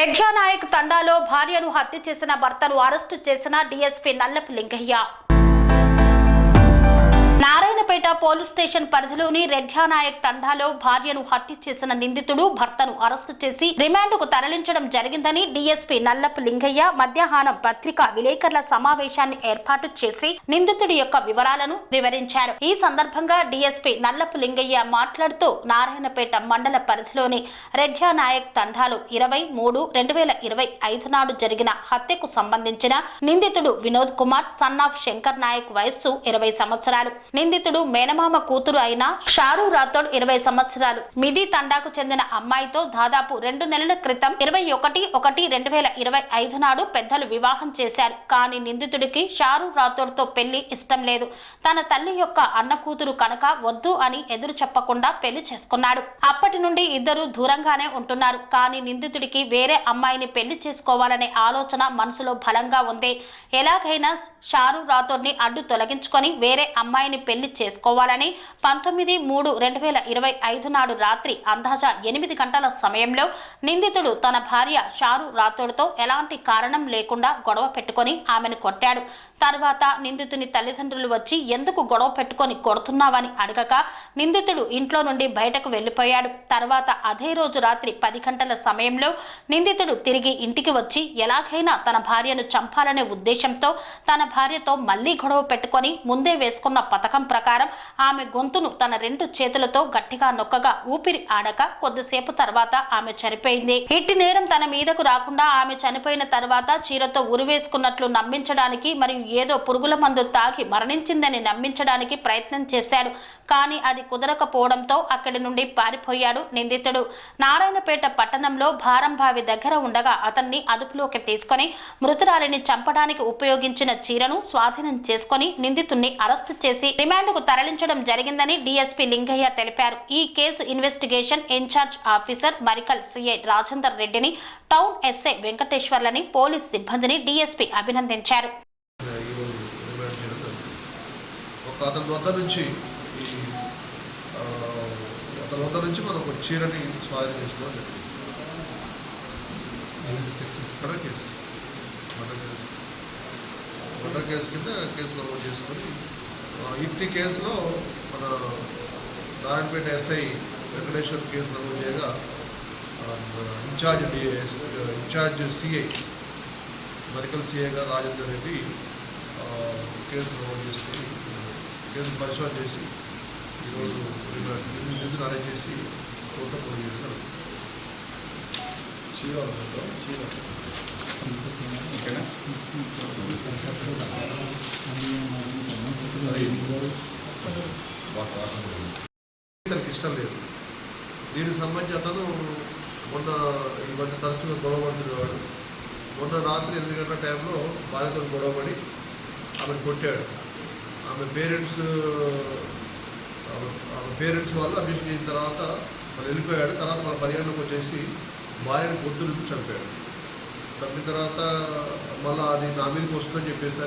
రెడ్జా నాయక్ తండాలో భార్యను హత్య చేసిన భర్తను అరెస్టు చేసిన DSP Nallapu Lingaiah. Narayanpet police station పరిధిలోని రెడ్యానాయక్ తండాలో భార్యను హత్య చేసిన నిందితుడు భర్తను అరెస్టు చేసి రిమాండ్కు తరలించడం జరిగిందని డీఎస్పీ నల్లపు లింగయ్య మధ్యాహ్నం పత్రికా విలేకరుల సమావేశాన్ని ఏర్పాటు చేసి నిందితుడి యొక్క వివరాలను వివరించారు. ఈ సందర్భంగా డీఎస్పీ నల్లపు లింగయ్య మాట్లాడుతూ నారాయణపేట మండల పరిధిలోని రెడ్యానాయక్ తండాలో ఇరవై మూడు రెండు వేల ఇరవై ఐదు నాడు జరిగిన హత్యకు సంబంధించిన నిందితుడు వినోద్ కుమార్ సన్ ఆఫ్ శంకర్ నాయక్ వయస్సు ఇరవై సంవత్సరాలు. నిందితుడు మేనమామ కూతురు అయిన షారు రాథోడ్ ఇరవై సంవత్సరాలు. మిది తండాకు చెందిన అమ్మాయితో దాదాపు రెండు నెలల క్రితం ఇరవై ఒకటి ఒకటి రెండు వేల ఇరవై ఐదు నాడు పెద్దలు వివాహం చేశారు. కానీ నిందితుడికి షారు రాథోడ్తో పెళ్ళి ఇష్టం లేదు. తన తల్లి యొక్క అన్న కూతురు కనుక వద్దు అని ఎదురు చెప్పకుండా పెళ్ళి చేసుకున్నాడు. అప్పటి నుండి ఇద్దరు దూరంగానే ఉంటున్నారు. కానీ నిందితుడికి వేరే అమ్మాయిని పెళ్ళి చేసుకోవాలనే ఆలోచన మనసులో బలంగా ఉంది. ఎలాగైనా షారు రాథోడ్ని అడ్డు తొలగించుకొని వేరే అమ్మాయిని పెళ్ళి చేసుకోవాలని పంతొమ్మిది మూడు రెండు వేల ఇరవై ఐదు నాడు రాత్రి అందాజా ఎనిమిది గంటల సమయంలో నిందితుడు తన భార్య షారు రాథోడ్తో ఎలాంటి కారణం లేకుండా గొడవ పెట్టుకొని ఆమెను కొట్టాడు. తర్వాత నిందితుని తల్లిదండ్రులు వచ్చి ఎందుకు గొడవ పెట్టుకొని కొడుతున్నావని అడగక నిందితుడు ఇంట్లో నుండి బయటకు వెళ్ళిపోయాడు. తర్వాత అదే రోజు రాత్రి పది గంటల సమయంలో నిందితుడు తిరిగి ఇంటికి వచ్చి ఎలాగైనా తన భార్యను చంపాలనే ఉద్దేశంతో తన భార్యతో మళ్ళీ గొడవ పెట్టుకొని ముందే వేసుకున్న పథకం ప్రకారం ఆమె గొంతును తన రెండు చేతులతో గట్టిగా నొక్కగా ఊపిరి ఆడక కొద్దిసేపు తర్వాత ఆమె చనిపోయింది. ఇట్టి నేరం తన మీదకు రాకుండా ఆమె చనిపోయిన తర్వాత చీరతో ఉరివేసుకున్నట్లు నమ్మించడానికి మరియు ఏదో పురుగుల మందు తాగి మరణించిందని నమ్మించడానికి ప్రయత్నం చేశాడు. కానీ అది కుదరకపోవడంతో అక్కడి నుండి పారిపోయాడు నిందితుడు. నారాయణపేట పట్టణంలో భారంభావి దగ్గర ఉండగా అతన్ని అదుపులోకి తీసుకొని మృతురాలిని చంపడానికి ఉపయోగించిన చీరను స్వాధీనం చేసుకొని నిందితుణ్ణి అరెస్టు చేసి రిమాండ్కు తరలించడం జరిగిందని డీఎస్పీ లింగయ్య తెలిపారు. ఈ case investigation incharge officer Marikal CI Rajender రెడ్డిని టౌన్ ఎస్ఐ వెంకటేశ్వర్లని పోలీస్ సిబ్బందిని డీఎస్పీ అభినందించారు ఈరోజు రిమాండ్ చేయడం జరిగింది. ఒక అతని వద్ద నుంచి ఈ అతని వద్ద నుంచి మనం ఒక చీరని స్వాధీనం చేసుకోవడం జరిగింది. Murder case murder case murder case కింద కేసు నమోదు చేసుకొని ఇట్టి కేసులో మన నారాయణపేట ఎస్ఐ వెంకటేశ్వర్ కేసు నమోదు చేయగా ఇన్ఛార్జ్ ఇన్ఛార్జ్ సిఐ మెడికల్ సిఐగా రాజేందర్ రెడ్డి కేసు నమోదు చేసుకొని కేసు పరిశోధన చేసి ఈరోజు రిమాండ్ నిందితులు అరెస్ట్ చేసి కోర్టులో పొడి ఓకేనా ఇతనికి ఇష్టం లేదు. దీనికి సంబంధించి అతను మొన్న ఈ మధ్య తరచుగా గొడవ పడుతున్నవాడు మొన్న రాత్రి ఎనిమిది గంటల టైంలో భార్యతో గొడవపడి ఆమెను కొట్టాడు. ఆమె పేరెంట్స్ ఆమె పేరెంట్స్ వాళ్ళు అభిషేక్ చేసిన తర్వాత మరి వెళ్ళిపోయాడు. తర్వాత మన పది వచ్చేసి భార్యను పొద్దులు చంపాడు. చంపిన తర్వాత మళ్ళీ అది నా మీదకి వస్తుందని చెప్పేసి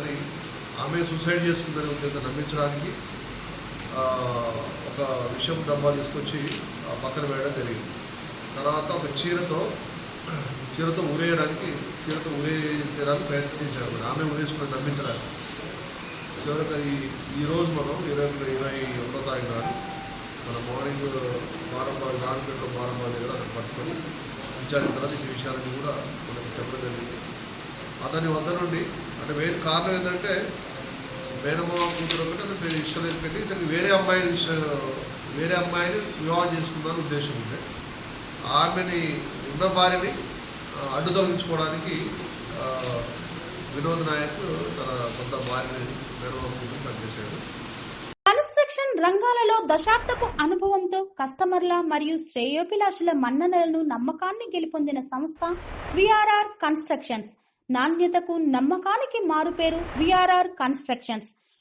ఆమె సూసైడ్ చేసుకుందని ఉద్దేశం నమ్మించడానికి ఒక విషయం డబ్బా తీసుకొచ్చి ఆ పక్కన వేయడం జరిగింది. తర్వాత ఒక చీరతో చీరతో ఉరేయడానికి చీరతో ఉరేసేయడానికి ప్రయత్నించారు ఆమె ఉరేసుకుని నమ్మించడానికి. చివరికి అది ఈరోజు మనం ఇరవై ఇరవై ఒకటో తారీఖు నాడు మన మార్నింగ్ వారంబాగ్ నాలుగు వారంబాగ్ దగ్గర అతను పట్టుకొని విచారించిన తర్వాత ఈ విషయాలన్నీ కూడా మనకు చెప్పడం జరిగింది. అతని వద్ద నుండి అంటే మెయిన్ కారణం ఏంటంటే మేనమామ కూతురు ఒకటి అతను పేరు ఇష్టం లేదు పెట్టి ఇతనికి వేరే అమ్మాయిని వేరే అమ్మాయిని వివాహం చేసుకుందాని ఉద్దేశం ఉంది. ఆమెని ఉన్న భార్యని ఆ, అడ్డు తొలగించుకోవడానికి వినోద్ నాయక్ తన సొంత భార్యని నిర్వహించి పనిచేశాడు కన్స్ట్రక్షన్ రంగాలలో దశాబ్దపు అనుభవంతో కస్టమర్ల మరియు శ్రేయోభిలాషుల మన్ననలను నమ్మకాన్ని గెలుపొందిన సంస్థ విఆర్ఆర్ కన్స్ట్రక్షన్స్. నాణ్యతకు నమ్మకానికి మారుపేరు VRR constructions.